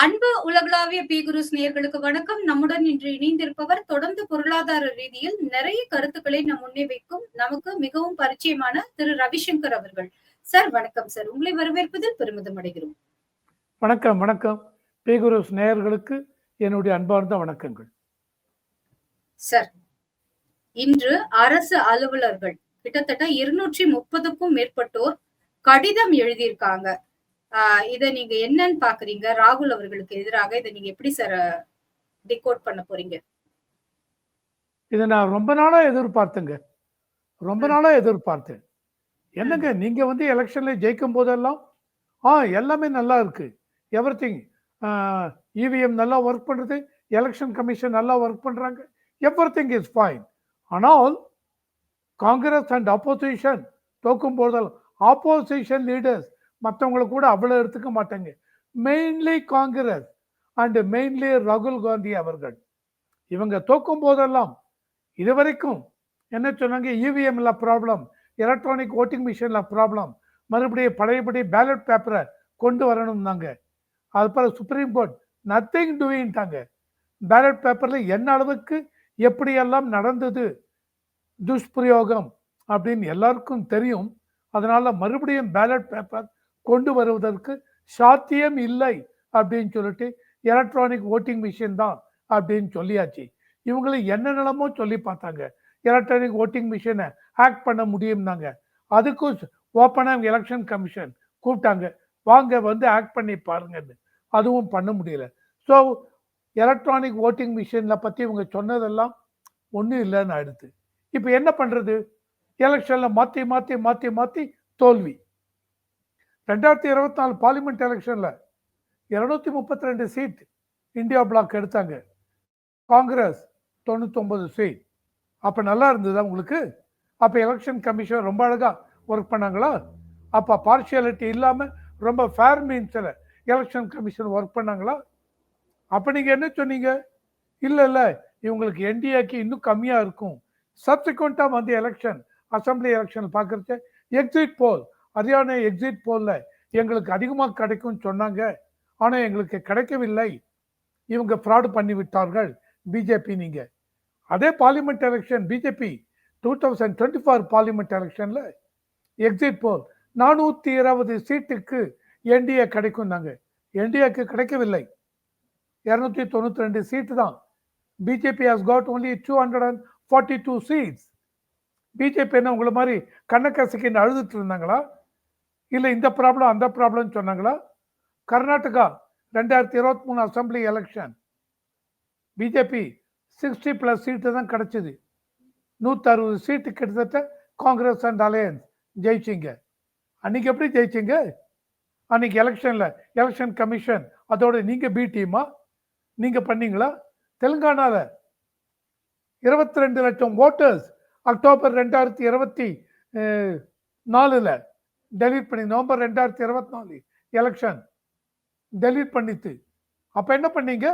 அன்பு உலகளாவிய பி குருஸ் நேயர்களுக்கு வணக்கம். நம்முடன் இன்று இணைந்திருப்பவர் தொடர்ந்து பொருளாதார ரீதியில் நிறைய கருத்துக்களை நம் முன்னே வைக்கும் நமக்கு மிகவும் பரிச்சயமான திரு ரவிசங்கர் அவர்கள். சார் வணக்கம் சார். உங்களை வரவேற்பதில் பெருமிதம் அடைகிறோம். வணக்கம் வணக்கம். பேகுரோஸ் நேயர்களுக்கு என்னுடைய அன்பார்ந்த வணக்கங்கள். சார் இன்று அரசு அலுவலர்கள் கிட்டத்தட்ட இருநூற்றி முப்பதுக்கும் மேற்பட்டோர் கடிதம் எழுதியிருக்காங்க. ஆஹ் இத நீங்க என்னன்னு பாக்குறீங்க? ராகுல் அவர்களுக்கு எதிராக இதை நீங்க எப்படி சார் டிகோட் பண்ண போறீங்க? இதை நான் ரொம்ப நாளா எதிர்பார்த்தேங்க. ரொம்ப நாளா எதிர்பார்த்தேன். என்னங்க நீங்க வந்து எலெக்ஷன்ல ஜெயிக்கும் போதெல்லாம் ஆ எல்லாமே நல்லா இருக்கு. எவ்ரி திங் இவிஎம் நல்லா ஒர்க் பண்ணுறது எலெக்ஷன் கமிஷன் நல்லா ஒர்க் பண்ணுறாங்க எவ்ரி திங் இஸ் ஃபைன் ஆனால் காங்கிரஸ் அண்ட் அப்போசிஷன் தோக்கும் போதெல்லாம் ஆப்போசிஷன் லீடர்ஸ் மற்றவங்களை கூட அவ்வளோ எடுத்துக்க மாட்டாங்க. மெயின்லி காங்கிரஸ் அண்டு மெயின்லி ராகுல் காந்தி அவர்கள். இவங்க தோக்கும் போதெல்லாம் இதுவரைக்கும் என்ன சொன்னாங்க? இவிஎம்ல ப்ராப்ளம் எலக்ட்ரானிக் ஓட்டிங் மிஷினில் ப்ராப்ளம் மறுபடியும் பழையபடி பேலட் பேப்பரை கொண்டு வரணும்னாங்க. அதுபோல் சுப்ரீம் கோர்ட் நத்திங் டூயின்ட்டாங்க பேலட் பேப்பரில் என்ன அளவுக்கு எப்படியெல்லாம் நடந்தது துஷ்பிரயோகம் அப்படின்னு எல்லாருக்கும் தெரியும். அதனால் மறுபடியும் பேலட் பேப்பர் கொண்டு வருவதற்கு சாத்தியம் இல்லை அப்படின்னு சொல்லிட்டு எலக்ட்ரானிக் ஓட்டிங் மிஷின் தான் அப்படின்னு சொல்லியாச்சு. இவங்களை என்ன நிலமோ சொல்லி பார்த்தாங்க. எலக்ட்ரானிக் ஓட்டிங் மிஷினை ஹேக் பண்ண முடியும்னாங்க. அதுக்கும் ஓப்பனாக எலெக்ஷன் கமிஷன் கூப்பிட்டாங்க. வாங்க வந்து ஹேக் பண்ணி பாருங்கன்னு. அதுவும் பண்ண முடியல. ஸோ எலக்ட்ரானிக் ஓட்டிங் மிஷினில் பற்றி இவங்க சொன்னதெல்லாம் ஒன்றும் இல்லைன்னு ஆயிடுது. இப்போ என்ன பண்ணுறது எலெக்ஷனில் மாற்றி மாற்றி மாற்றி மாற்றி தோல்வி. ரெண்டாயிரத்தி இருபத்தி நாலு பார்லிமெண்ட் எலெக்ஷனில் இரநூத்தி முப்பத்தி ரெண்டு சீட் இந்தியா பிளாக் எடுத்தாங்க. காங்கிரஸ் தொண்ணூத்தொம்பது சீட் அப்போ நல்லா இருந்ததா உங்களுக்கு? அப்போ எலெக்ஷன் கமிஷன் ரொம்ப அழகாக ஒர்க் பண்ணாங்களா? அப்போ பார்ஷியாலிட்டி இல்லாமல் ரொம்ப ஃபேர் மீன்ஸில் எலெக்ஷன் கமிஷன் ஒர்க் பண்ணாங்களா? அப்போ நீங்கள் என்ன சொன்னீங்க? இல்லை இல்லை இவங்களுக்கு என்டிஏக்கு இன்னும் கம்மியாக இருக்கும். சப்சிக்வெண்ட்டாக வந்து எலெக்ஷன் அசம்பிளி எலெக்ஷன் பார்க்குறச்ச எக்ஸிட் போல் ஹரியானா எக்ஸிட் போலில் எங்களுக்கு அதிகமாக கிடைக்கும்னு சொன்னாங்க. ஆனால் எங்களுக்கு கிடைக்கவில்லை. இவங்க ஃப்ராடு பண்ணி விட்டார்கள் பிஜேபி நீங்கள் அதே parliament election BJP two thousand twenty four parliament எலெக்ஷனில் எக்ஸிட் போல் நானூற்றி இருபது சீட்டுக்கு என்டிஏ கிடைக்கும்னாங்க என்டிஏக்கு கிடைக்கவில்லை. இரநூத்தி தொண்ணூற்றி ரெண்டு சீட்டு தான். BJP has got only two hundred and forty two seats BJP என்ன உங்களை மாதிரி கண்ணக்கசைக்குன்னு அழுதுட்டு இருந்தாங்களா? இல்லை இந்த ப்ராப்ளம் அந்த ப்ராப்ளம் சொன்னாங்களா? கர்நாடகா ரெண்டாயிரத்தி இருபத்தி மூணு assembly election BJP sixty plus seat தான் கிடச்சிது. நூற்றறுபது சீட்டு கிட்டத்தட்ட காங்கிரஸ் அண்ட் அலையன்ஸ் ஜெயிச்சிங்க. அன்னைக்கு எப்படி ஜெயிச்சிங்க? அன்னைக்கு எலெக்ஷனில் எலெக்ஷன் கமிஷன் அதோட நீங்கள் பி டீமா நீங்கள் பண்ணீங்களா? தெலுங்கானாவில் இருபத்தி ரெண்டு லட்சம் ஓட்டர்ஸ் அக்டோபர் ரெண்டாயிரத்தி இருபத்தி நாலில். டெலீட் பண்ணி நவம்பர் ரெண்டாயிரத்தி இருபத்தி நாலு எலெக்ஷன் டெலீட் பண்ணித்து அப்போ என்ன பண்ணீங்க?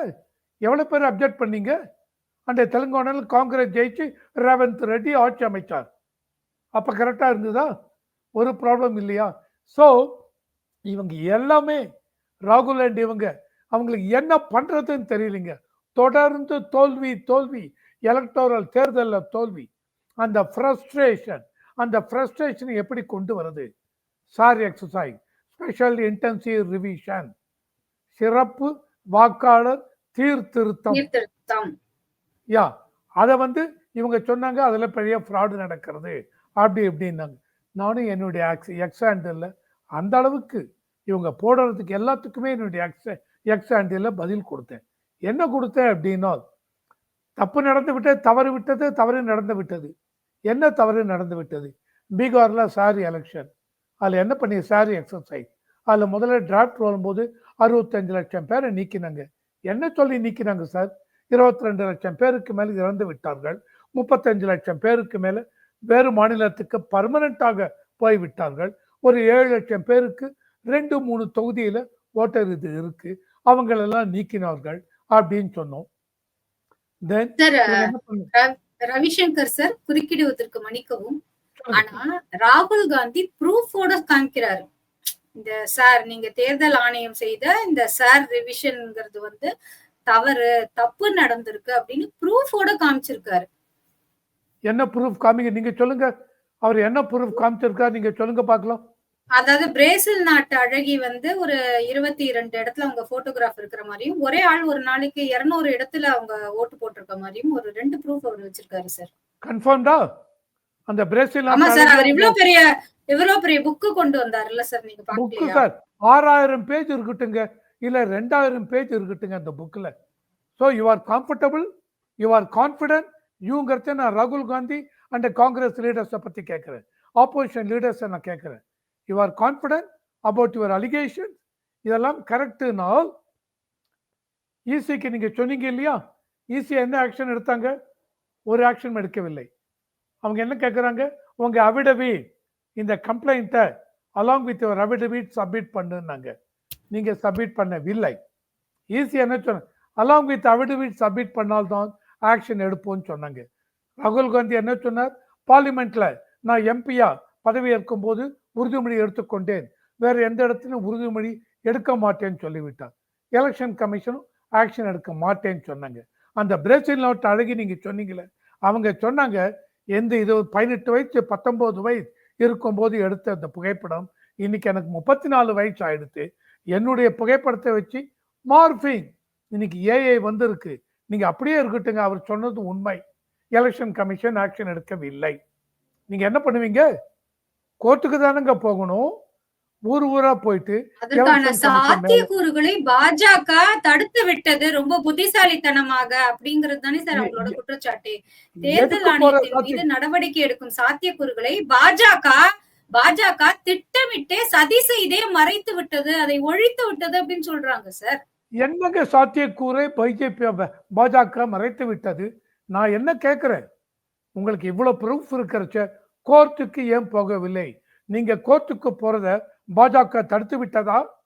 எவ்வளோ பேர் அப்டேட் பண்ணீங்க? அந்த தெலுங்கானாவில் காங்கிரஸ் ஜெயிச்சு ரேவந்த் ரெட்டி ஆட்சி அமைச்சார். அப்போ கரெக்டாக இருந்ததா? ஒரு ப்ராப்ளம் இல்லையா? ஸோ இவங்க எல்லாமே ராகுல் அண்ட் இவங்க அவங்களுக்கு என்ன பண்ணுறதுன்னு தெரியலைங்க. தொடர்ந்து தோல்வி தோல்வி. எலக்டோரல் தேர்தலில் தோல்வி. அந்த ஃப்ரஸ்ட்ரேஷன் அந்த ஃப்ரஸ்ட்ரேஷனை எப்படி கொண்டு வருது SIR exercise special intensive revision சிறப்பு வாக்காளர் சீர்திருத்தம். யா அதை வந்து இவங்க சொன்னாங்க அதில் பெரிய ஃப்ராடு நடக்கிறது. அப்படி இப்படின்னாங்க. நானும் என்னுடைய எக்ஸ் எக்ஸாண்டில் அந்த அளவுக்கு இவங்க போடுறதுக்கு எல்லாத்துக்குமே என்னுடைய எக்ஸ் எக்ஸாண்டில் பதில் கொடுத்தேன். என்ன கொடுத்தேன் அப்படின்னா தப்பு நடந்து விட்டது தவறு விட்டது தவறு நடந்து விட்டது. என்ன தவறு நடந்து விட்டது? பீகாரில் சாரி எலெக்ஷன் அதில் என்ன பண்ணி சாரி எக்ஸசைஸ் அதில் முதல்ல டிராஃப்ட் வரும்போது அறுபத்தஞ்சு லட்சம் பேரை நீக்கினாங்க. என்ன சொல்லி நீக்கினாங்க சார் இருபத்தி ரெண்டு லட்சம் பேருக்கு மேலே இறந்து விட்டார்கள். முப்பத்தஞ்சு லட்சம் பேருக்கு மேலே வேறு மாநிலத்துக்கு பர்மனண்ட்டாக போய்விட்டார்கள் ஒரு ஏழு லட்சம் பேருக்கு ரெண்டு மூணு தொகுதியில் ஓட்டர் இது இருக்கு. அவங்களெல்லாம் நீக்கினார்கள் அப்படின்னு சொன்னோம். தென் ரவிசங்கர் சார் குறுக்கிடுவதற்கு மன்னிக்கவும். ஆனா ராகுல் காந்தி ப்ரூஃபோட காமிக்கிறாரு. இந்த சார் நீங்க தேர்தல் ஆணையம் செய்த இந்த சார் ரிவிஷன்ங்கிறது வந்து தவறு தப்பு நடந்திருக்கு அப்படின்னு ப்ரூஃபோட காமிச்சிருக்காரு. என்ன ப்ரூஃப் காமிங்க? நீங்க சொல்லுங்க. அவர் என்ன ப்ரூஃப் காமிச்சிருக்காரு? நீங்க சொல்லுங்க பார்க்கலாம் அதாவது பிரேசில் நாட்டு அழகி வந்து ஒரு இருபத்தி இரண்டு இடத்துல அவங்க போட்டோகிராஃப் இருக்கிற மாதிரியும் ஒரே ஆள் ஒரு நாளைக்கு இருநூறு இடத்துல அவங்க ஓட்டு போட்டிருக்க மாதிரியும் ஒரு ரெண்டு ப்ரூஃப் அவர் வச்சிருக்காரு சார் கன்ஃபார்ம்டா அந்த பிரேசில் இவ்வளவு பெரிய இவ்வளவு பெரிய புக்கு கொண்டு வந்தாருல்ல சார் நீங்க புக்கு சார் ஆறாயிரம் பேஜ் இருக்கட்டுங்க. இல்ல ரெண்டாயிரம் பேஜ் இருக்கட்டுங்க அந்த புக்ல so you are comfortable you are confident யூங்கிறத நான் ராகுல் காந்தி அண்ட் காங்கிரஸ் லீடர்ஸை பத்தி கேட்கிறேன் ஆப்போசிஷன் லீடர்ஸை நான் கேட்கிறேன் you are confident about your allegation இதெல்லாம் கரெக்டுனால் ஈசிக்கு நீங்க சொன்னீங்க இல்லையா? ஈசி என்ன ஆக்ஷன் எடுத்தாங்க? ஒரு ஆக்ஷன் எடுக்கவில்லை. அவங்க என்ன கேட்குறாங்க உங்கள் அவிடவி இந்த கம்ப்ளைண்ட்டை along with your affidavit submit பண்ணுனாங்க நீங்கள் சப்மிட் பண்ணவில்லை. ஈஸி என்ன சொன்ன அலாங் வித் அவிடவி சப்மிட் பண்ணால்தான் ஆக்ஷன் எடுப்போம்னு சொன்னாங்க. ராகுல் காந்தி என்ன சொன்னார்? பார்லிமெண்ட்ல நான் எம்பியா பதவி ஏற்கும் போது உறுதிமொழி எடுத்துக்கொண்டேன். வேற எந்த இடத்துலையும் உறுதிமொழி எடுக்க மாட்டேன்னு சொல்லிவிட்டார். எலெக்ஷன் கமிஷனும் ஆக்ஷன் எடுக்க மாட்டேன்னு சொன்னாங்க. அந்த பிரேசில் நாட்டு அழகி நீங்க சொன்னீங்களே அவங்க சொன்னாங்க எந்த இது பதினெட்டு வயசு பத்தொம்போது வயசு இருக்கும்போது எடுத்த அந்த புகைப்படம். இன்னைக்கு எனக்கு முப்பத்தி நாலு வயசு ஆயிடுத்து. என்னுடைய புகைப்படத்தை வச்சு மார்பிங் இன்னைக்கு ஏஐ வந்திருக்கு. நீங்க அப்படியே இருக்கட்டுங்க. அவர் சொன்னது உண்மை. எலெக்ஷன் கமிஷன் ஆக்ஷன் எடுக்கவில்லை. நீங்க என்ன பண்ணுவீங்க? கோர்ட்டுக்கு தானங்க போகணும். ஊர் ஊரா போயிட்டு அதற்கான சாத்தியக்கூறுகளை பாஜக தடுத்து விட்டது ரொம்ப புத்திசாலித்தனமாக அப்படிங்கிறது தானே சார் அவங்களோட குற்றச்சாட்டு. தேர்தல் ஆணையத்தின்? மீது நடவடிக்கை எடுக்கும் சாத்தியக்கூறுகளை பாஜக பாஜக திட்டமிட்டே சதி செய்தே மறைத்து விட்டது அதை ஒழித்து விட்டது அப்படின்னு சொல்றாங்க சார். என்னங்க சாத்தியக்கூறை பிஜேபி பாஜக மறைத்து விட்டது? நான் என்ன கேட்கிறேன் உங்களுக்கு இவ்வளவு ப்ரூஃப் இருக்கிறச்ச கோர்ட்டுக்கு ஏன் போகவில்லை? நீங்க கோர்ட்டுக்கு போறத பாஜக தடுத்து விட்டதா?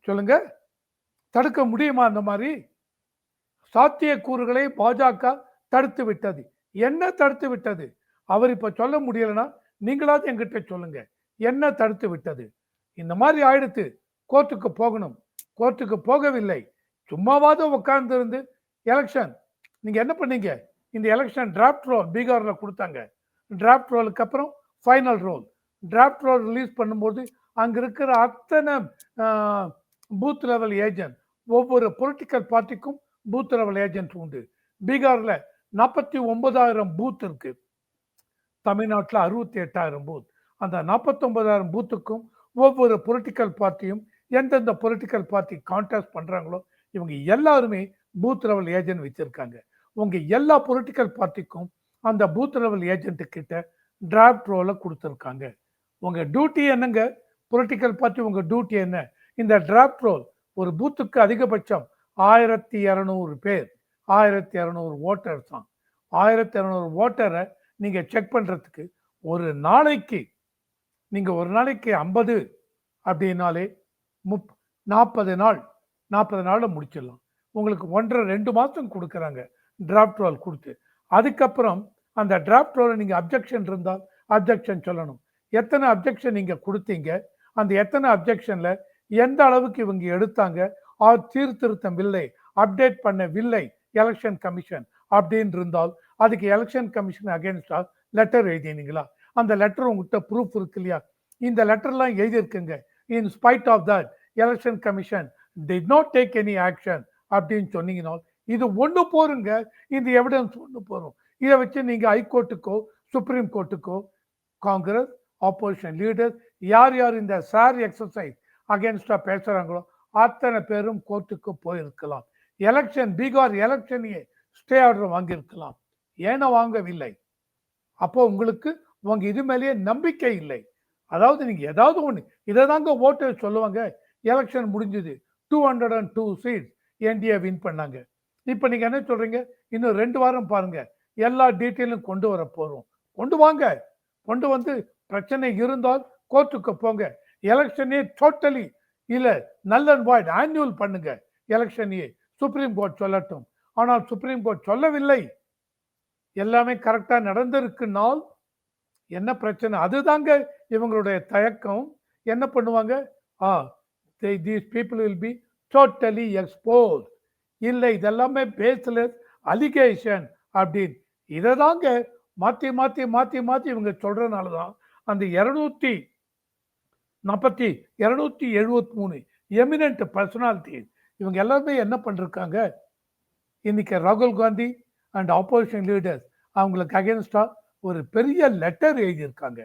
சொல்லுங்க. தடுக்க முடியுமா அந்த மாதிரி? சாத்தியக்கூறுகளை பாஜக தடுத்து விட்டது. என்ன தடுத்து விட்டது? அவர் இப்ப சொல்ல முடியலன்னா நீங்களாவது எங்கிட்ட சொல்லுங்க. என்ன தடுத்து விட்டது? இந்த மாதிரி ஆயிடுத்து. கோர்ட்டுக்கு போகணும். கோர்ட்டுக்கு போகவில்லை. சும்மாவாவது உட்கார்ந்து இருந்து எலெக்ஷன். நீங்க என்ன பண்ணீங்க? இந்த எலெக்ஷன் டிராஃப்ட் ரோல் பீகாரில் கொடுத்தாங்க. டிராஃப்ட் ரோலுக்கு அப்புறம் final roll draft roll release பண்ணும்போது அங்க இருக்கிற அத்தனை பூத் லெவல் ஏஜென்ட் ஒவ்வொரு பொலிட்டிக்கல் பார்ட்டிக்கும் பூத் லெவல் ஏஜென்ட் உண்டு. பீகார்ல நாற்பத்தி ஒன்பதாயிரம் பூத் இருக்கு. தமிழ்நாட்டில் அறுபத்தி எட்டாயிரம் பூத் அந்த நாற்பத்தொன்பதாயிரம் பூத்துக்கும் ஒவ்வொரு பொலிட்டிக்கல் பார்ட்டியும் எந்தெந்த பொலிட்டிக்கல் பார்ட்டி கான்டாக்ட் பண்ணுறாங்களோ இவங்க எல்லாருமே பூத் லெவல் ஏஜென்ட் வச்சுருக்காங்க. உங்கள் எல்லா பொலிட்டிக்கல் பார்ட்டிக்கும் அந்த பூத் லெவல் ஏஜென்ட்டு கிட்ட டிராஃப்ட் ரோலை கொடுத்துருக்காங்க. உங்கள் டியூட்டி என்னங்க? பொலிட்டிக்கல் பார்ட்டி உங்கள் டியூட்டி என்ன? இந்த டிராப்ட் ரோல் ஒரு பூத்துக்கு அதிகபட்சம் ஆயிரத்தி இரநூறு பேர் ஆயிரத்தி இரநூறு ஓட்டர்ஸ் தான். ஆயிரத்தி இரநூறு ஓட்டரை நீங்கள் செக் பண்ணுறதுக்கு ஒரு நாளைக்கு நீங்கள் ஒரு நாளைக்கு ஐம்பது அப்படின்னாலே முப் நாற்பது நாள் நாற்பது நாளில் முடிச்சிடலாம். உங்களுக்கு ஒன்றரை ரெண்டு மாதம் கொடுக்குறாங்க டிராப்ட் ரோல் கொடுத்து. அதுக்கப்புறம் அந்த டிராப்ட் ரோலை நீங்கள் அப்ஜெக்ஷன் இருந்தால் அப்ஜெக்ஷன் சொல்லணும். எத்தனை அப்ஜெக்ஷன் நீங்கள் கொடுத்தீங்க? அந்த எத்தனை அப்ஜெக்ஷனில் எந்த அளவுக்கு இவங்க எடுத்தாங்க? ஆர் சீர்திருத்தம் இல்லை. அப்டேட் பண்ணவில்லை எலெக்ஷன் கமிஷன் அப்படின்னு இருந்தால் அதுக்கு எலெக்ஷன் கமிஷன் அகேன்ஸ்டா லெட்டர் எழுதினீங்களா? அந்த லெட்டர் உங்ககிட்ட ப்ரூஃப் இருக்கு இல்லையா? இந்த லெட்டர்லாம் எழுதியிருக்குங்க. In spite of that election commission did not take any action அப்படின்னு சொன்னீங்கன்னா இது ஒன்று போருங்க. இந்த எவிடன்ஸ் ஒன்று போகும் இதை வச்சு நீங்கள் ஹைகோர்ட்டுக்கோ சுப்ரீம் கோர்ட்டுக்கோ காங்கிரஸ் ஆப்போசிஷன் லீடர்ஸ் யார் யார் இந்த சார் எக்ஸசைஸ் அகேன்ஸ்டா பேசுறாங்களோ அத்தனை பேரும் கோர்ட்டுக்கு போயிருக்கலாம். எலெக்ஷன் பீகார் எலெக்ஷனையே ஸ்டே ஆர்டர் வாங்கியிருக்கலாம். ஏன வாங்கவில்லை. அப்போ உங்களுக்கு உங்க இது மேலேயே நம்பிக்கை இல்லை. அதாவது நீங்க ஏதாவது ஒன்று இதை தாங்க ஓட்டு சொல்லுவாங்க எலெக்ஷன் முடிஞ்சது two hundred and two seats NDA win பண்ணாங்க. இப்போ நீங்க என்ன சொல்றீங்க? இன்னும் ரெண்டு வாரம் பாருங்க எல்லா டீட்டெயிலும் கொண்டு வர போறோம். கொண்டு வாங்க. கொண்டு வந்து பிரச்சனை இருந்தால் கோர்ட்டுக்கு போங்க. எலெக்ஷனே டோட்டலி இல்லை நல்ல அண்ட் வாய்ட் ஆன்யூல் பண்ணுங்க. எலெக்ஷனையே சுப்ரீம் கோர்ட் சொல்லட்டும். ஆனால் சுப்ரீம் கோர்ட் சொல்லவில்லை. எல்லாமே கரெக்டாக நடந்திருக்குனால் என்ன பிரச்சனை? அதுதாங்க இவங்களுடைய தயக்கம். என்ன பண்ணுவாங்க? ஆ these people will be totally expose இல்லை இதெல்லாமே பேஸ்லெஸ் அலிகேஷன் அப்படின்னு. இதை தாங்க மாற்றி மாற்றி மாற்றி மாற்றி இவங்க சொல்கிறதுனால தான் அந்த இரநூத்தி நாற்பத்தி இரநூத்தி எழுபத்தி மூணு எமினன்ட் பர்சனாலிட்டி இவங்க எல்லாருமே என்ன பண்ணிருக்காங்க? இன்னைக்கு ராகுல் காந்தி அண்ட் ஆப்போசிஷன் லீடர்ஸ் அவங்களுக்கு அகேன்ஸ்டாக ஒரு பெரிய லெட்டர் எழுதியிருக்காங்க.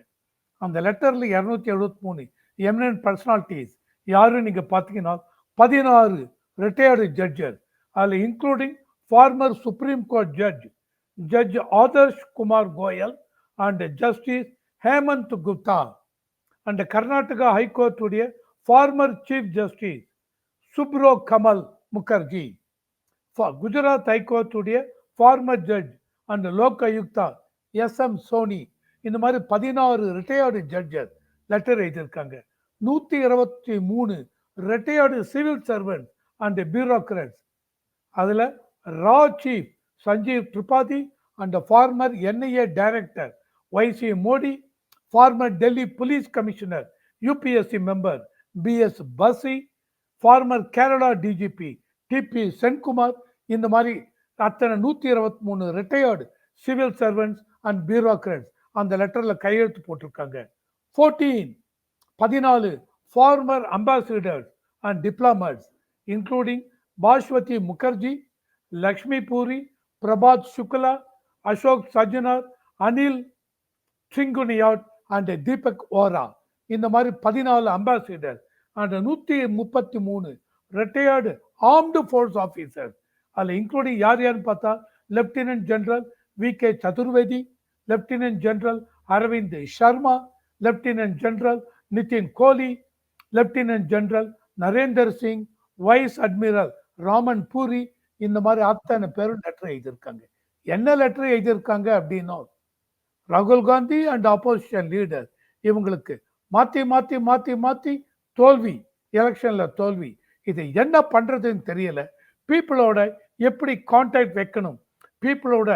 அந்த லெட்டரில் இரநூத்தி எழுபத்தி மூணு எமினன்ட் பர்சனாலிட்டிஸ் யாரும் நீங்கள் பார்த்தீங்கன்னா பதினாறு ரிட்டையர்டு ஜட்ஜர் அதில் including former supreme court judge judge Adarsh Kumar Goel and justice Hemant Gupta and Karnataka ஹைகோர்ட்டுடைய former chief justice Subhro Kamal Mukherjee ஃபா- Gujarat ஹைகோர்ட்டுடைய former judge and Lok Ayukta S M Soni இந்த மாதிரி பதினாறு ரிட்டையர்டு ஜட்ஜஸ் லெட்டர் எழுதியிருக்காங்க. நூற்றி இருபத்தி மூணு retired civil servant and bureaucrats அதில் ரா chief Sanjeev Tripathi and former NIA director YC Modi former Delhi police commissioner UPSC member BS Bassi former Kerala DGP TP Senkumar இந்த மாதிரி அத்தனை நூற்றி இருபத்தி மூணு retired civil servants and bureaucrats அந்த லெட்டரில் கையெழுத்து போட்டிருக்காங்க. ஃபோர்டீன் பதினாலு former ambassadors and diplomats including Bhaswati Mukherjee Lakshmi Puri Prabhat Shukla Ashok Sajjanar Anil சிங்குனியாட் and Deepak Vohra இந்த மாதிரி பதினாலு அம்பாசிடர் அண்ட் நூற்றி முப்பத்தி மூணு ரிட்டையர்டு ஆர்ம்டு ஃபோர்ஸ் ஆஃபீஸர் அதில் இன்க்ளூடிங் யார் யாருன்னு பார்த்தா lieutenant general V K Chaturvedi lieutenant general Arvind Sharma lieutenant general Nitin Kohli lieutenant general Narender Singh vice admiral Raman Puri இந்த மாதிரி அத்தனை பேரும் லெட்டர் எழுதியிருக்காங்க. என்ன லெட்டர் எழுதியிருக்காங்க அப்படின்னா ராகுல் காந்தி அண்ட் ஆப்போசிஷன் லீடர் இவங்களுக்கு மாற்றி மாற்றி மாற்றி மாற்றி தோல்வி எலெக்ஷனில் தோல்வி. இது என்ன பண்ணுறதுன்னு தெரியல. பீப்புளோட எப்படி கான்டாக்ட் வைக்கணும்? பீப்புளோட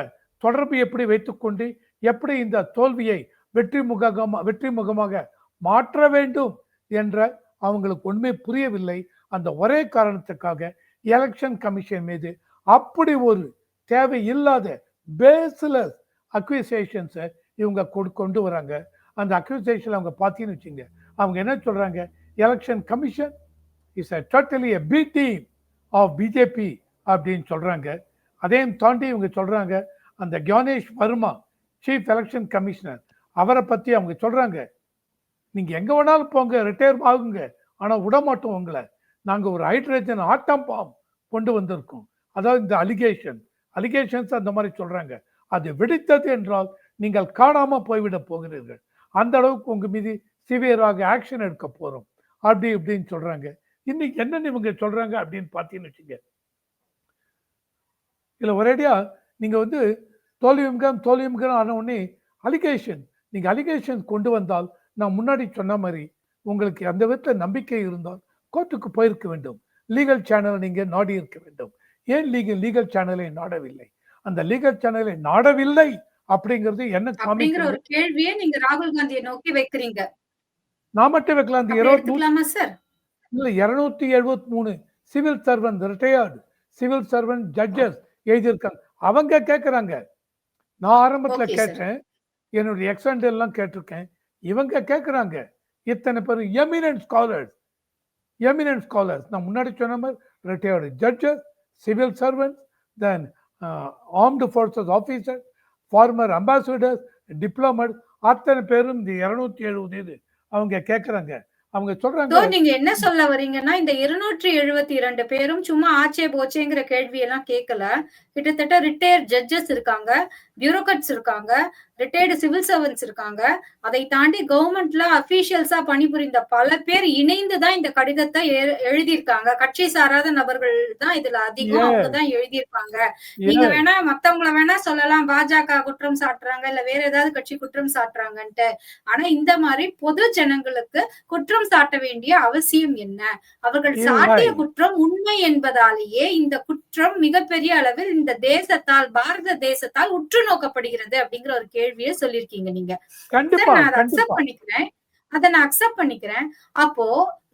தொடர்பு எப்படி வைத்துக்கொண்டு எப்படி இந்த தோல்வியை வெற்றி முகமாக வெற்றி முகமாக மாற்ற வேண்டும் என்ற அவங்களுக்கு உண்மை புரியவில்லை. அந்த ஒரே காரணத்துக்காக எலெக்ஷன் கமிஷன் மீது அப்படி ஒரு தேவையில்லாத பேஸ்லெஸ் அக்விசேஷன்ஸை இவங்க கொடு- கொண்டு வராங்க. அந்த அக்யூசேஷன் அவங்க பார்த்தீங்கன்னு வச்சுங்க அவங்க என்ன சொல்கிறாங்க election commission is a totally a B team of BJP அப்படின்னு சொல்கிறாங்க அதையும் தாண்டி இவங்க சொல்கிறாங்க அந்த Gyanesh Verma chief election commissioner அவரை பற்றி அவங்க சொல்கிறாங்க நீங்கள் எங்கே வேணாலும் போங்க ரிட்டையர் ஆகுங்க. ஆனால் விட மாட்டோம் உங்களை. நாங்கள் ஒரு ஹைட்ரஜன் ஆட்டம் பாம் கொண்டு வந்திருக்கோம். அதாவது இந்த அலிகேஷன் அலிகேஷன்ஸ் அந்த மாதிரி சொல்கிறாங்க அது வெடித்தது என்றால் நீங்கள் காணாமல் போய்விட போகிறீர்கள். அந்த அளவுக்கு உங்கள் மீது சிவியராக ஆக்ஷன் எடுக்க போகிறோம் அப்படி இப்படின்னு சொல்கிறாங்க இன்னைக்கு என்னன்னு இவங்க சொல்கிறாங்க அப்படின்னு பார்த்தீங்கன்னு வச்சுங்க. இதில் ஒரேடியா நீங்கள் வந்து தோல்விமுகம் தோல்வியம்கம் ஆன உடனே அலிகேஷன் நீங்கள் அலிகேஷன் கொண்டு வந்தால் நான் முன்னாடி சொன்ன மாதிரி உங்களுக்கு அந்த விதத்தில் நம்பிக்கை இருந்தால் கோர்ட்டுக்கு போயிருக்க வேண்டும். லீகல் சேனலை நீங்கள் நாடி இருக்க வேண்டும். ஏன் லீகல் லீகல் சேனலை நாடவில்லை? அந்த லீகல் சேனலை நாடவில்லை. அப்படிங்கிறது என்ன அப்படிங்கிற ஒரு கேள்வியை நீங்க ராகுல் காந்தியை நோக்கி வைக்கிறீங்க. நான் மட்டும் வைக்கலாம் அப்படி இருபத்தி சார்? இல்ல இருநூத்தி எழுபத்தி மூணு civil servant retired. Civil servant judges எழுதியிருக்காங்க. அவங்க கேட்குறாங்க நான் ஆரம்பத்துல. கேட்டேன். என்னுடைய எக்ஸண்ட் எல்லாம் கேட்டிருக்கேன். இவங்க கேட்குறாங்க இத்தனை பேர் எமினன்ட் ஸ்காலர்ஸ். Eminent scholars. நான் முன்னாடி சொன்ன மாதிரி retired judges civil servant then armed forces officer former ambassadors diplomat அத்தனை பேரும் இந்த இருநூத்தி எழுபது இது அவங்க கேட்குறாங்க அவங்க சொல்றாங்க நீங்க என்ன சொல்ல வரீங்கன்னா இந்த இருநூற்றி எழுபத்தி இரண்டு பேரும் சும்மா ஆச்சே போச்சேங்கிற கேள்வி எல்லாம் கேட்கல கிட்டத்தட்ட ரிட்டையர் ஜட்ஜஸ் இருக்காங்க பியூரோக்ரட்ஸ் இருக்காங்க ரிட்டையர்டு சிவில் சர்வன்ஸ் இருக்காங்க. அதை தாண்டி கவர்மெண்ட்ல அபிஷியல்ஸா பணிபுரிந்த பல பேர் இணைந்து தான் இந்த கடிதத்தை எழுதியிருக்காங்க. கட்சி சாராத நபர்கள் தான் இதுல அதிகம். அவங்க தான் எழுதியிருப்பாங்க. நீங்க வேணா மத்தவங்கள வேணா சொல்லலாம். பாஜக குற்றம் சாட்டுறாங்க இல்ல வேற ஏதாவது கட்சி குற்றம் சாட்டுறாங்கன்ட்டு. ஆனா இந்த மாதிரி பொது ஜனங்களுக்கு குற்றம் சாட்ட வேண்டிய அவசியம் என்ன? அவர்கள். சாட்டிய குற்றம் உண்மை என்பதாலேயே இந்த குற்றம் மிகப்பெரிய அளவில் இந்த தேசத்தால் பாரத தேசத்தால் உற்று நோக்கப்படுகிறது அப்படிங்கிற ஒரு கேள்வியை சொல்லியிருக்கீங்க நீங்க. நான் அக்செப்ட் பண்ணிக்கிறேன். அதை நான் அக்செப்ட் பண்ணிக்கிறேன். அப்போ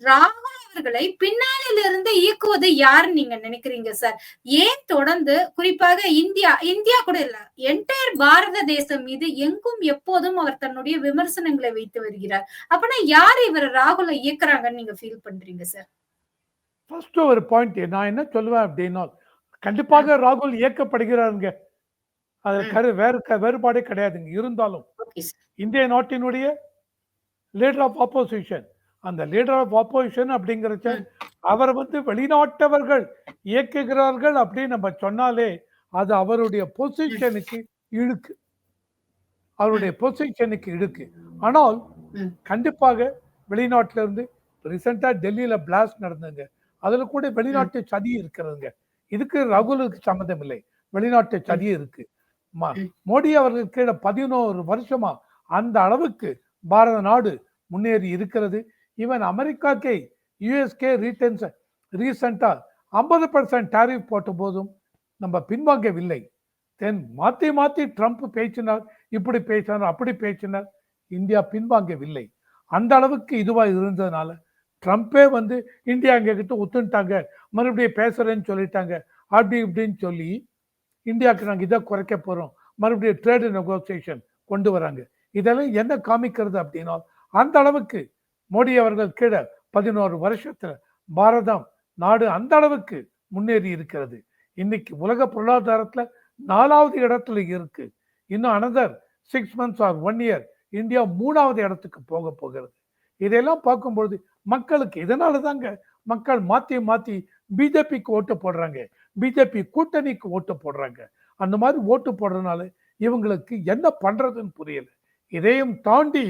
ராகுல் அவர்களை பின்னாளில இருந்து இயக்குவது யாருன்னு நீங்க நினைக்கிறீங்க சார் ஏன் தொடர்ந்து குறிப்பாக இந்தியா இந்தியா கூட இல்ல என்டையர் பாரத தேசம் மீது எங்கும் எப்போதும் அவர் தன்னுடைய விமர்சனங்களை வைத்து வருகிறார். அப்பனா யார் இவர் ராகுலை இயக்குறாங்கன்னு நீங்க ஃபீல் பண்றீங்க சார் ஃபர்ஸ்ட் ஒரு பாயிண்ட் நான் என்ன சொல்லுவேன் அப்படின்னா கண்டிப்பாக ராகுல் இயக்கப்படுகிறாருங்க. அதுல. கரு வேறு க- வேறுபாடே கிடையாதுங்க. இருந்தாலும் இந்திய நாட்டினுடைய லீடர் ஆஃப் ஆப்போசிஷன் அந்த லீடர் ஆஃப் ஆப்போசிஷன் அப்படிங்கிறச்ச. அவர் வந்து வெளிநாட்டவர்கள் இயக்குகிறார்கள் அப்படின்னு நம்ம சொன்னாலே அது அவருடைய பொசிஷனுக்கு இழுக்கு. அவருடைய பொசிஷனுக்கு இழுக்கு. ஆனால். கண்டிப்பாக வெளிநாட்டுல இருந்து ரீசெண்டா டெல்லியில பிளாஸ்ட் நடந்ததுங்க. அதுல கூட வெளிநாட்டு சதி இருக்கிறதுங்க. இதுக்கு ரகுலுக்கு சம்மந்தம் இல்லை. வெளிநாட்டு சதி இருக்கு ம- ம். மோடி அவர்களுக்கு கீழே பதினோரு வருஷமா அந்த அளவுக்கு பாரத நாடு முன்னேறி இருக்கிறது. ஈவன் அமெரிக்காக்கே யூஎஸ்கே ரீட்டன்ஸ் ரீசெண்டா ஐம்பது பர்சன்ட் டாரிஃப் போட்ட போதும் நம்ம பின்வாங்கவில்லை. தென் மாத்தி மாத்தி ட்ரம்ப் பேசினார் இப்படி பேசினார் அப்படி பேசினார். இந்தியா பின்வாங்கவில்லை. அந்த அளவுக்கு இதுவா இருந்ததுனால ட்ரம்ப்பே வந்து இந்தியா எங்க கிட்ட ஒத்துட்டாங்க மறுபடியும் பேசுறேன்னு சொல்லிட்டாங்க அப்படி இப்படின்னு சொல்லி இந்தியாவுக்கு நாங்கள் இதை குறைக்க போகிறோம் மறுபடியும் ட்ரேடு நெகோசியேஷன் கொண்டு வராங்க. இதெல்லாம் என்ன காமிக்கிறது அப்படின்னா அந்த அளவுக்கு மோடி அவர்கள் கீழே பதினோரு வருஷத்தில் பாரதம் நாடு அந்த அளவுக்கு முன்னேறி இருக்கிறது. இன்னைக்கு உலக பொருளாதாரத்தில் நாலாவது இடத்துல இருக்கு. இன்னும் another six months or one year India மூணாவது இடத்துக்கு போக போகிறது. இதையெல்லாம் பார்க்கும்பொழுது மக்களுக்கு இதனால தாங்க மக்கள் மாற்றி மாற்றி பிஜேபிக்கு ஓட்டு போடுறாங்க. பிஜேபி கூட்டணிக்கு ஓட்டு போடுறாங்க. அந்த மாதிரி ஓட்டு போடுறதுனால இவங்களுக்கு என்ன பண்றதுன்னு புரியல. இதையும் தாண்டி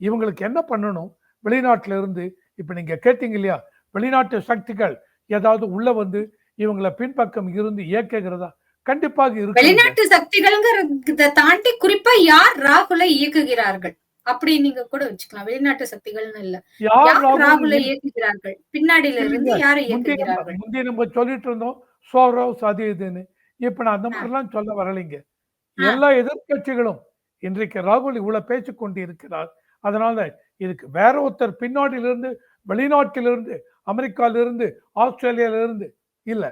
இவங்களுக்கு என்ன பண்ணணும்? வெளிநாட்டுல இருந்து இப்ப நீங்க கேட்டீங்க இல்லையா? வெளிநாட்டு சக்திகள் ஏதாவது உள்ள வந்து இவங்களை பின்பக்கம் இருந்து இயக்குகிறதா? கண்டிப்பாக இருக்கு வெளிநாட்டு சக்திகள்ங்கிறத தாண்டி குறிப்பா யார் ராகுலை இயக்குகிறார்கள்? அப்படி நீங்க கூட வச்சுக்கலாம். வெளிநாட்டு சக்திகள்னு இல்ல. யார் ராகுல் இயக்குகிறார்கள்? பின்னாடில இருந்து யாரை இயக்குகிறார்கள்? முந்தைய நம்ம சொல்லிட்டு இருந்தோம். சோரோஸ் அது இதுன்னு இப்ப நான் அந்த மாதிரிலாம் சொல்ல வரலைங்க. எல்லா எதிர்க்கட்சிகளும் இன்றைக்கு ராகுல் இவ்வளவு பேசிக் கொண்டு இருக்கிறார் அதனால இதுக்கு வேற ஒருத்தர் பின்னாடியிலிருந்து வெளிநாட்டிலிருந்து அமெரிக்காவிலிருந்து ஆஸ்திரேலியாவிலிருந்து இல்ல.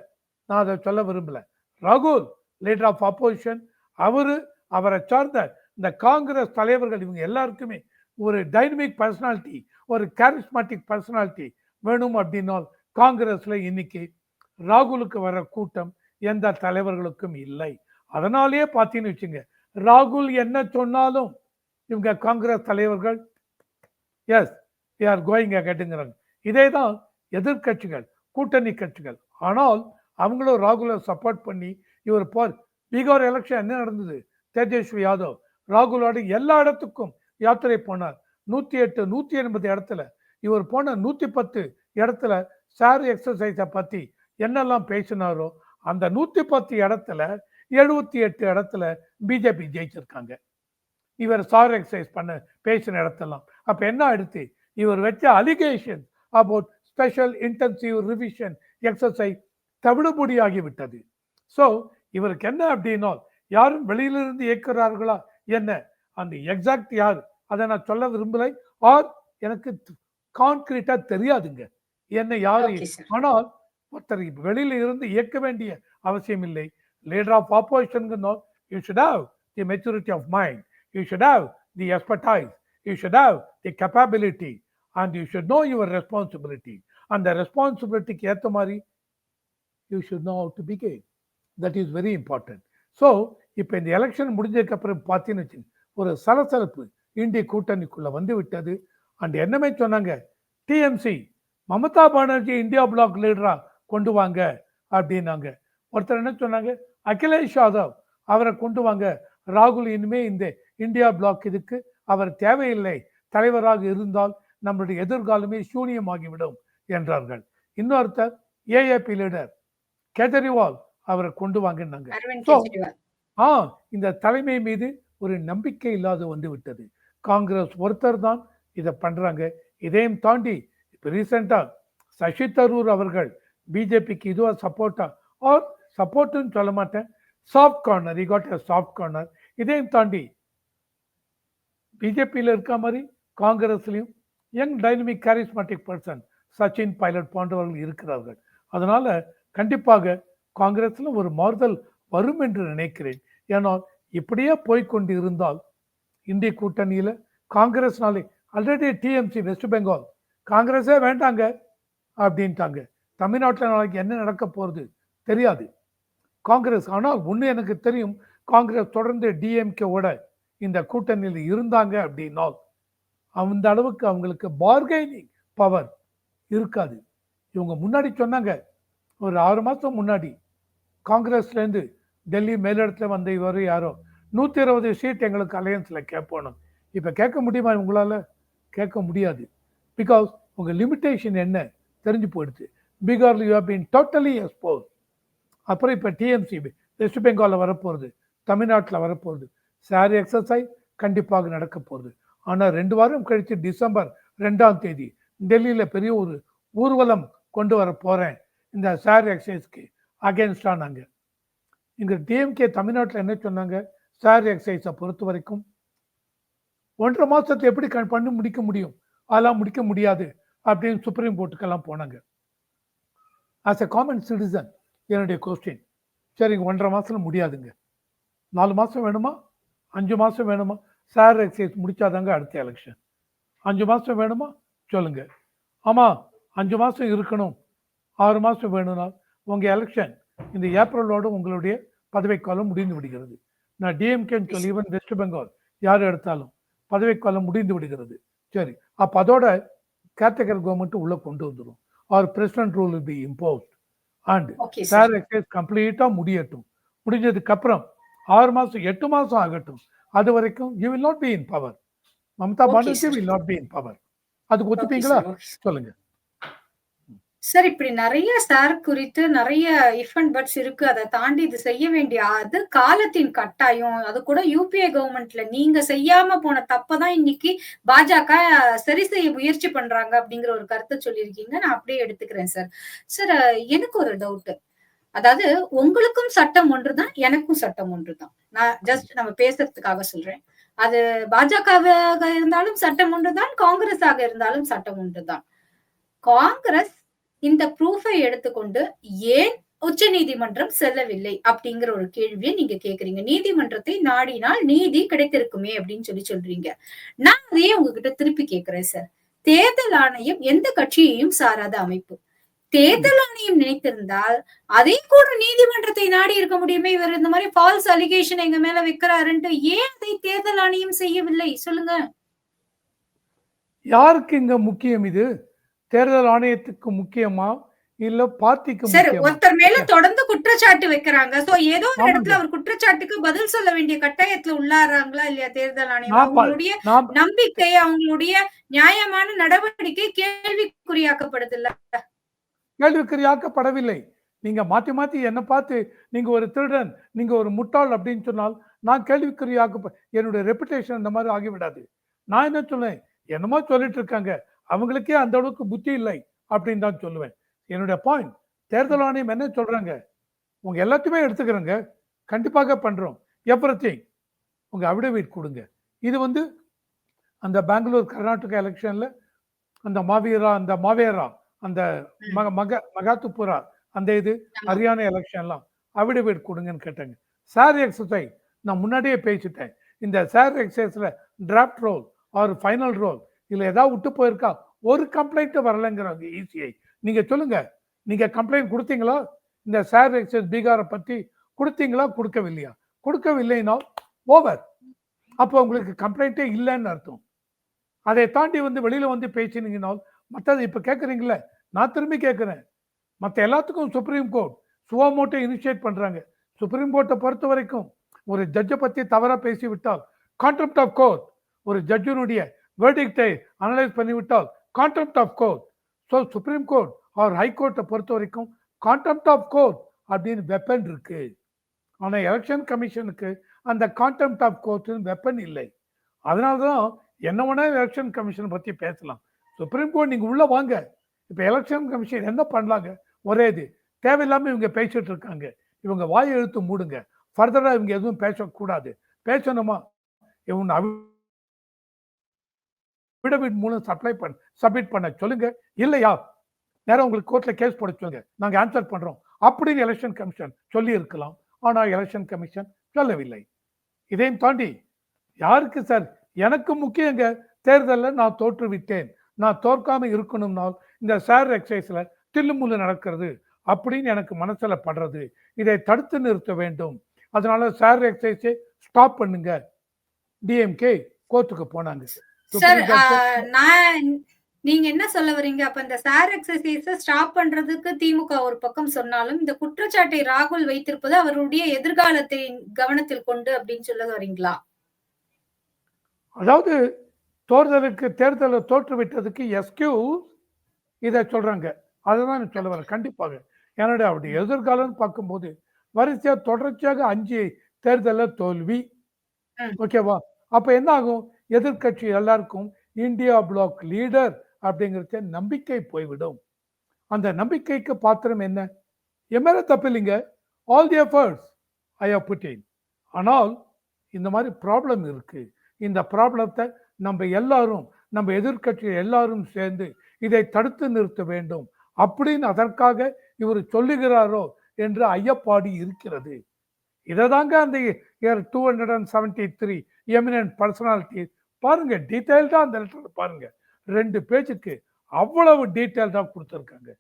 நான் அதை சொல்ல விரும்பல. ராகுல் லீடர் ஆஃப் அப்போசிஷன் அவரு அவரை சார்ந்த இந்த காங்கிரஸ் தலைவர்கள் இவங்க எல்லாருக்குமே ஒரு டைனமிக் பர்சனாலிட்டி ஒரு கேரிஸ்மாட்டிக் பர்சனாலிட்டி வேணும் அப்படின்னால் காங்கிரஸ்ல இன்னைக்கு ராகுலுக்கு வர கூட்டம் எந்த தலைவர்களுக்கும் இல்லை. அதனாலேயே பார்த்தீங்கன்னு வச்சுங்க ராகுல் என்ன சொன்னாலும் இவங்க காங்கிரஸ் தலைவர்கள் எஸ் ஆர் கோயிங் கேட்டுங்கிறாங்க இதே தான் எதிர்க்கட்சிகள் கூட்டணி கட்சிகள். ஆனால் அவங்களும் ராகுலை சப்போர்ட் பண்ணி இவர் போர் பீகார் எலெக்ஷன் என்ன நடந்தது? தேஜஸ்வி யாதவ். ராகுலோட எல்லா இடத்துக்கும் யாத்திரை போனார். நூற்றி எட்டு நூற்றி எண்பது இடத்துல இவர் போன நூற்றி பத்து இடத்துல சார் எக்ஸசைஸை பற்றி என்னெல்லாம் பேசினாரோ அந்த நூத்தி பத்து இடத்துல எழுபத்தி எட்டு இடத்துல பிஜேபி ஜெயிச்சிருக்காங்க. இவர் சார் எக்ஸசைஸ் பண்ண பேசின இடத்தெல்லாம். அப்ப என்ன அடுத்து இவர் வச்ச allegation about special intensive revision exercise தவிடுபொடியாகி விட்டது. ஸோ இவருக்கு என்ன அப்படின்னா யாரும் வெளியிலிருந்து இயக்குறார்களா? என்ன? அந்த எக்ஸாக்ட் யார்? அதை நான் சொல்ல விரும்பலை. ஆர் எனக்கு கான்கிரீட்டா தெரியாதுங்க. என்ன யாரு. ஆனால் ஒருத்தர் வெளியில் இருந்து இயக்க வேண்டிய அவசியம் இல்லை leader of opposition you should have the maturity of mind you should have the expertise you should have the capability and you should know your responsibility அந்த ரெஸ்பான்சிபிலிட்டிக்கு ஏற்ற மாதிரி you should know to behave that is very important so இப்போ இந்த election முடிஞ்சதுக்கப்புறம் பார்த்தீங்கன்னு வச்சுங்க, ஒரு சலசலப்பு இந்திய கூட்டணிக்குள்ளே வந்து விட்டது. அண்ட் என்னமே சொன்னாங்க TMC Mamata Banerjee India bloc லீடராக கொண்டு வாங்க அப்படின்னாங்க. ஒருத்தர் என்ன சொன்னாங்க? அகிலேஷ் யாதவ் அவரை கொண்டு வாங்க. ராகுல் இனிமே இந்த இந்தியா பிளாக் இதுக்கு அவர் தேவையில்லை. தலைவராக இருந்தால் நம்மளுடைய எதிர்காலமே சூனியமாகிவிடும் என்றார்கள். இன்னொருத்தர் ஏஏபி லீடர் கேஜரிவால் அவரை கொண்டு வாங்கினாங்க ஆ இந்த தலைமை மீது ஒரு நம்பிக்கை இல்லாத வந்து விட்டது காங்கிரஸ் ஒருத்தர் தான் இதை பண்றாங்க. இதையும் தாண்டி இப்போ ரீசெண்டா சசி தரூர் அவர்கள் பிஜேபிக்கு இதுவாக சப்போர்ட்டா ஆர் சப்போர்ட்டுன்னு oh, சொல்ல மாட்டேன். Soft corner I got soft corner இதையும் தாண்டி பிஜேபியில் இருக்க மாதிரி? காங்கிரஸ்லையும். Young dynamic charismatic person Sachin Pilot போன்றவர்கள் இருக்கிறார்கள். அதனால் கண்டிப்பாக காங்கிரஸில் ஒரு மாறுதல் வரும் என்று நினைக்கிறேன். ஏனால் இப்படியே போய்க்கொண்டு இருந்தால் இந்திய கூட்டணியில் காங்கிரஸ்னாலே ஆல்ரெடி டிஎம்சி வெஸ்ட் பெங்கால் காங்கிரஸே வேண்டாங்க அப்படின்ட்டாங்க. தமிழ்நாட்டில் நாளைக்கு என்ன நடக்க போகிறது தெரியாது. காங்கிரஸ் ஆனால் ஒன்று எனக்கு தெரியும். காங்கிரஸ் தொடர்ந்து டிஎம்கேவோட இந்த கூட்டணியில் இருந்தாங்க அப்படின்னால் அந்த அளவுக்கு அவங்களுக்கு பார்கெனிங் பவர் இருக்காது. இவங்க முன்னாடி சொன்னாங்க ஒரு ஆறு மாதம் முன்னாடி காங்கிரஸ்லேருந்து டெல்லி மேலிடத்துல வந்த இவர் யாரோ நூற்றி இருபது சீட் எங்களுக்கு அலையன்ஸில் கேட்போணும் இப்போ கேட்க முடியுமா உங்களால் கேட்க முடியாது. பிகாஸ் உங்கள் லிமிட்டேஷன் என்ன? தெரிஞ்சு போயிடுச்சு. பீகாரில் யூ பீன் டோட்டலி எக்ஸ்போஸ் அப்புறம் இப்போ டிஎம்சி வெஸ்ட் பெங்காலில் வரப்போகிறது தமிழ்நாட்டில் வரப்போகிறது சாரி எக்ஸசைஸ் கண்டிப்பாக நடக்க போகுது. ஆனால் ரெண்டு வாரம் கழித்து டிசம்பர் ரெண்டாம் தேதி டெல்லியில் பெரிய ஒரு ஊர்வலம் கொண்டு வர போகிறேன் இந்த சாரி எக்ஸசைஸ்க்கு அகேன்ஸ்டாக நாங்கள் இங்கே டிஎம்கே தமிழ்நாட்டில் என்ன சொன்னாங்க? சாரி எக்ஸசைஸை பொறுத்த வரைக்கும் ஒன்றரை மாதத்தை எப்படி க- பண்ணி முடிக்க முடியும்? அதெல்லாம் முடிக்க முடியாது அப்படின்னு சுப்ரீம் கோர்ட்டுக்கெல்லாம் போனாங்க. ஆஸ் எ காமன் சிட்டிசன் என்னுடைய கொஸ்டின் சரிங்க ஒன்றரை மாதத்தில் முடியாதுங்க. நாலு மாதம் வேணுமா? அஞ்சு மாதம் வேணுமா? சார் எக்ஸசைஸ் முடிச்சாதாங்க அடுத்த எலெக்ஷன் அஞ்சு மாதம் வேணுமா? சொல்லுங்கள் ஆமாம் அஞ்சு மாதம் இருக்கணும். ஆறு மாதம் வேணும்னா உங்கள் எலெக்ஷன் இந்த ஏப்ரலோடு உங்களுடைய பதவிக்காலம் முடிந்து விடுகிறது. நான் டிஎம்கேன்னு சொல்லி ஈவன் வெஸ்ட் பெங்கால் யார் எடுத்தாலும் பதவிக்காலம் முடிந்து விடுகிறது. சரி அப்போ அதோட கேட்டகரி கவர்மெண்ட்டு உள்ளே கொண்டு வந்துடும் or president rule be imposed and SIR exercise கம்ப்ளீட்டாக முடியட்டும். முடிஞ்சதுக்கு அப்புறம் ஆறு மாதம் எட்டு மாதம் ஆகட்டும். அது வரைக்கும் you will not be in power Mamata Banerjee. Will not be in power அதுக்கு ஒத்துப்பீங்களா? சொல்லுங்க. சார் இப்படி நிறைய சார் குறித்து நிறைய இஃப் அண்ட் பட்ஸ் இருக்கு. அதை தாண்டி இது செய்ய வேண்டிய அது காலத்தின் கட்டாயம். அது கூட யூபிஏ கவர்மெண்ட்ல நீங்க செய்யாம போன தப்பதான் இன்னைக்கு பாஜக சரி செய்ய முயற்சி பண்றாங்க அப்படிங்கிற ஒரு கருத்தை சொல்லியிருக்கீங்க. நான் அப்படியே எடுத்துக்கிறேன் சார். சார் எனக்கு ஒரு டவுட்டு அதாவது உங்களுக்கும் சட்டம் ஒன்றுதான் எனக்கும் சட்டம் ஒன்றுதான். நான் ஜஸ்ட் நம்ம பேசுறதுக்காக சொல்றேன். அது பாஜகவாக இருந்தாலும் சட்டம் ஒன்றுதான் காங்கிரஸாக இருந்தாலும் சட்டம் ஒன்றுதான். காங்கிரஸ் இந்த ப்ரூஃபை எடுத்துக்கொண்டு ஏன் உச்ச நீதிமன்றம் செல்லவில்லை அப்படிங்கிற ஒரு கேள்வியை நீங்க கேக்குறீங்க. நீதிமன்றத்தை நாடினால் நீதி கிடைத்திருக்குமே அப்படின்னு சொல்லி சொல்றீங்க. நான் அதையே உங்ககிட்ட திருப்பி கேக்குறேன் சார் தேர்தல் ஆணையம் எந்த கட்சியையும் சாராத அமைப்பு. தேர்தல் ஆணையம் நினைத்திருந்தால் அதை கூட நீதிமன்றத்தை நாடி இருக்க முடியுமே. இவர் இந்த மாதிரி ஃபால்ஸ் அலிகேஷன் எங்க மேல வைக்கிறாருன்ட்டு ஏன் அதை தேர்தல் ஆணையம் செய்யவில்லை? சொல்லுங்க. யாருக்கு இங்க முக்கியம் இது? தேர்தல் ஆணையத்துக்கு முக்கியமா இல்ல பார்ட்டிக்கு சார் ஒருத்தர் மேல தொடர்ந்து குற்றச்சாட்டு வைக்கிறாங்க. சோ ஏதோ ஒரு. இடத்துல அவர் குற்றச்சாட்டுக்கு பதில் சொல்ல வேண்டிய கட்டாயத்துல உள்ளாராங்களா இல்லையா தேர்தல் ஆணையம்? அவங்களுடைய நம்பிக்கை அவங்களுடைய நியாயமான நடவடிக்கை கேள்விக்குறியாக்கப்படுது இல்ல கேள்விக்குறியாக்கப்படவில்லை. நீங்க மாத்தி மாத்தி என்ன பார்த்து நீங்க ஒரு திருடன் நீங்க ஒரு முட்டாள் அப்படின்னு சொன்னால் நான் கேள்விக்குறியாக்க என்னுடைய ரெப்புடேஷன் இந்த மாதிரி ஆகிவிடாது. நான் என்ன சொல்லுவேன் என்னமோ சொல்லிட்டு இருக்காங்க. அவங்களுக்கே அந்த அளவுக்கு புத்தி இல்லை அப்படின்னு தான் சொல்லுவேன். என்னுடைய பாயிண்ட் தேர்தல் ஆணையம் என்ன சொல்றாங்க? உங்க எல்லாத்தையுமே எடுத்துக்கிறேங்க. கண்டிப்பாக பண்றோம். எவ்ரி உங்க அவிடவிட் கொடுங்க. இது வந்து அந்த பெங்களூர் கர்நாடகா எலெக்ஷன்ல அந்த மாவீரா அந்த மாவேரா அந்த மக மக மகாத்துப்புரா அந்த இது. ஹரியானா எலெக்ஷன்லாம் அவிடவிட் கொடுங்கன்னு கேட்டாங்க. சார் எக்ஸசைஸ் நான் முன்னாடியே பேசிட்டேன். இந்த SIR எக்ஸசைஸ்ல draft roll or final roll இல்லை ஏதாவது விட்டு போயிருக்கா? ஒரு கம்ப்ளைண்ட்டும் வரலைங்கிறாங்க இசிஐ நீங்கள் சொல்லுங்கள் நீங்கள் கம்ப்ளைண்ட் கொடுத்தீங்களா? இந்த சார் எக்ஸ்சேஞ்ச் பீகாரை பற்றி கொடுத்தீங்களா? கொடுக்கவில்லையா? கொடுக்கவில்லைன்னா ஓவர் அப்போ உங்களுக்கு கம்ப்ளைண்ட்டே இல்லைன்னு அர்த்தம். அதை தாண்டி வந்து வெளியில் வந்து பேசினீங்கன்னா மற்றது இப்போ கேட்குறீங்களே நான் திரும்பி கேட்குறேன் மற்ற எல்லாத்துக்கும் சுப்ரீம் கோர்ட் சுவாமோட்டை இனிஷியேட் பண்ணுறாங்க சுப்ரீம் கோர்ட்டை பொறுத்த வரைக்கும் ஒரு ஜட்ஜை பற்றி தவறாக பேசிவிட்டால் விட்டால் ஆஃப் கோர்ட் ஒரு ஜட்ஜினுடைய வேர்டிக்டை analyse பண்ணிவிட்டால் contempt of court so supreme court or ஹைகோர்ட்டை பொறுத்த வரைக்கும் கான்டெம்ட் ஆஃப் கோர்ட் அப்படின்னு வெப்பன் இருக்கு. ஆனால் எலெக்ஷன் கமிஷனுக்கு அந்த கான்டெம்ட் ஆஃப் கோர்ட்டுன்னு வெப்பன் இல்லை. அதனால தான் என்ன வேணா எலெக்ஷன் கமிஷன் பற்றி பேசலாம். சுப்ரீம் கோர்ட் நீங்கள் உள்ளே வாங்க. இப்போ எலெக்ஷன் கமிஷன் என்ன பண்ணலாங்க? ஒரே இது. தேவையில்லாமல் இவங்க பேசிட்டு இருக்காங்க. இவங்க வாயை எழுத்து மூடுங்க. ஃபர்தராக இவங்க எதுவும் பேசக்கூடாது. பேசணுமா? இவங்க விடவிட் மூலம் சப்ளை பண்ண சப்மிட் பண்ண சொல்லுங்க. இல்லையா? நேரம் உங்களுக்கு கோர்ட்ல கேஸ் போட சொல்லுங்க. நாங்க ஆன்சர் பண்றோம். அப்படின்னு எலெக்ஷன் கமிஷன் சொல்லி இருக்கலாம் ஆனால் எலெக்ஷன் கமிஷன் சொல்லவில்லை. இதையும் தாண்டி யாருக்கு சார் எனக்கு முக்கியங்க. தேர்தலில் நான் தோற்றுவிட்டேன். நான் தோற்காம இருக்கணும்னால் இந்த சேர் எக்ஸசைஸ்ல தில்லுமுள்ளு நடக்கிறது அப்படின்னு எனக்கு மனசுல படுறது. இதை தடுத்து நிறுத்த வேண்டும். அதனால சேர் எக்ஸசைஸை ஸ்டாப் பண்ணுங்க. டிஎம்கே கோர்ட்டுக்கு போனாங்க சார் Court- நான் நீங்க என்ன சொல்ல வரீங்க? அப்ப இந்த சார் எக்ஸசைஸ ஸ்டாப் பண்றதுக்கு திமுக ஒரு பக்கம் சொன்னாலும் இந்த குற்றச்சாட்டை ராகுல் வைத்திருப்பது அவருடைய எதிர்காலத்தை கவனத்தில் கொண்டு அப்படின்னு சொல்ல வரீங்களா? அதாவது தேர்தலுக்கு தேர்தலில் தோற்று விட்டதுக்கு எஸ்கியூஸ் இதை சொல்றாங்க. அதுதான் சொல்ல வரேன். கண்டிப்பாக. என்னோட அவருடைய எதிர்காலம்னு பார்க்கும்போது வரிசையா தொடர்ச்சியாக அஞ்சு தேர்தலில் தோல்வி. ஓகேவா? அப்ப என்ன ஆகும்? எதிர்க்கட்சி எல்லாருக்கும் இந்தியா பிளாக் லீடர் அப்படிங்கிறது நம்பிக்கை போய்விடும். அந்த நம்பிக்கைக்கு பாத்திரம் என்ன? என் மேல all the efforts I have put in ஆனால் இந்த மாதிரி ப்ராப்ளம் இருக்கு. இந்த ப்ராப்ளத்தை நம்ம எல்லாரும் நம்ம எதிர்கட்சியில் எல்லாரும் சேர்ந்து இதை தடுத்து நிறுத்த வேண்டும். அப்படின்னு அதற்காக இவர் சொல்லுகிறாரோ என்று ஐயப்பாடு இருக்கிறது. இதை தாங்க அந்த year two hundred and seventy three eminent personality பாருங்க டீட்டெயில்டாக அந்த லெட்டர் பாருங்க. ரெண்டு பேஜுக்கு அவ்வளவு டீட்டெயில்டாக கொடுத்துருக்காங்க.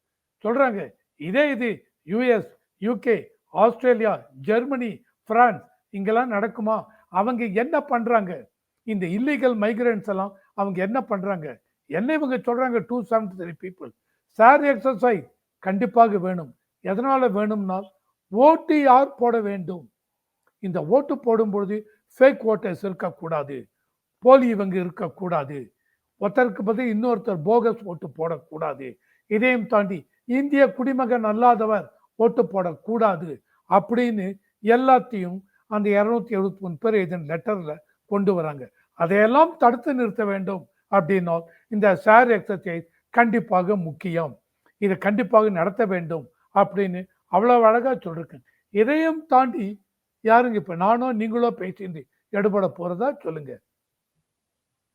சொல்றாங்க இதே இது US UK Australia Germany France இங்கெல்லாம் நடக்குமா? அவங்க என்ன பண்றாங்க? இந்த இல்லீகல் மைக்ரன்ஸ் எல்லாம் அவங்க என்ன பண்றாங்க? என்ன இவங்க சொல்றாங்க two seventy three people SIR exercise கண்டிப்பாக வேணும். எதனால வேணும்னால் ஓட்டு யார் போட வேண்டும்? இந்த ஓட்டு போடும்பொழுது ஃபேக் ஓட்டர்ஸ் இருக்கக்கூடாது. போலி இவங்க இருக்கக்கூடாது. ஒருத்தருக்கு பதில் இன்னொருத்தர் போகஸ் ஓட்டு போடக்கூடாது. இதையும் தாண்டி இந்திய குடிமகன் அல்லாதவர் ஓட்டு போடக்கூடாது அப்படின்னு எல்லாத்தையும் அந்த இருநூத்தி எழுபத்தி மூணு பேர் இதன் லெட்டர்ல கொண்டு வராங்க. அதையெல்லாம் தடுத்து நிறுத்த வேண்டும் அப்படின்னால் இந்த சார் எக்ஸசைஸ் கண்டிப்பாக முக்கியம். இதை கண்டிப்பாக நடத்த வேண்டும் அப்படின்னு அவ்வளவு அழகா சொல்லிருக்கேன். இதையும் தாண்டி யாருங்க இப்ப நானோ நீங்களோ பேசிட்டு எடுபட போறதா சொல்லுங்க.